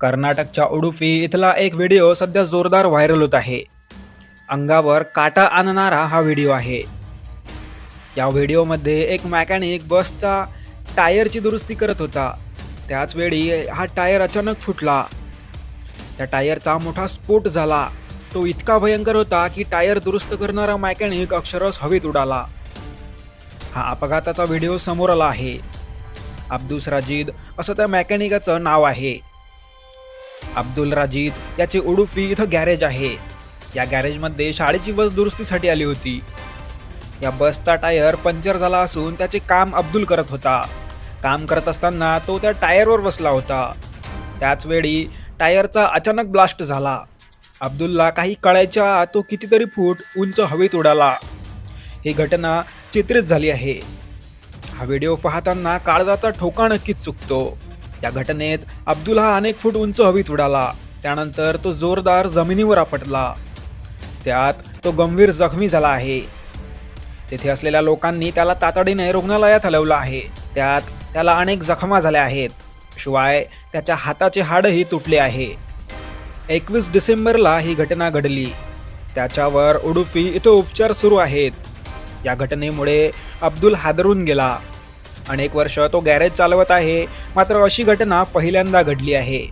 कर्नाटकच्या उडुपी इथला एक व्हिडिओ सध्या जोरदार व्हायरल होत आहे. अंगावर काटा आणणारा हा व्हिडिओ आहे. या व्हिडिओमध्ये एक मॅकॅनिक बसचा टायरची दुरुस्ती करत होता. त्याचवेळी हा टायर अचानक फुटला. त्या टायरचा मोठा स्फोट झाला. तो इतका भयंकर होता की टायर दुरुस्त करणारा मॅकॅनिक अक्षरश हवेत उडाला. हा अपघाताचा व्हिडिओ समोर आला आहे. अब्दुस राजीद असं त्या मेकॅनिकाचं नाव आहे. अब्दुल राजीद याचे उडुपी इथं गॅरेज आहे. या गॅरेजमध्ये शाळेची बस दुरुस्तीसाठी आली होती. या बसचा टायर पंक्चर झाला असून त्याचे काम अब्दुल करत होता. काम करत असताना तो त्या टायरवर बसला होता. त्याच वेळी टायरचा अचानक ब्लास्ट झाला. अब्दुलला काही कळायच्या तो कितीतरी फूट उंच हवेत उडाला. ही घटना चित्रित झाली आहे. हा व्हिडिओ पाहताना काळजाचा ठोका नक्कीच चुकतो. त्या घटनेत अब्दुल हा अनेक फूट उंच हवीत उडाला. त्यानंतर तो जोरदार जमिनीवर आपटला. त्यात तो गंभीर जखमी झाला आहे. तेथे असलेल्या लोकांनी त्याला तातडीने रुग्णालयात हलवलं आहे. त्यात त्याला अनेक जखमा झाल्या आहेत. शिवाय त्याच्या हाताचे हाडही तुटले आहे. एकवीस डिसेंबरला ही घटना घडली. त्याच्यावर उडुपी इथं उपचार सुरू आहेत. या घटनेमुळे अब्दुल हादरून गेला. अनेक वर्ष तो गॅरेज चालवत आहे मात्र अशी घटना पहिल्यांदा घडली आहे.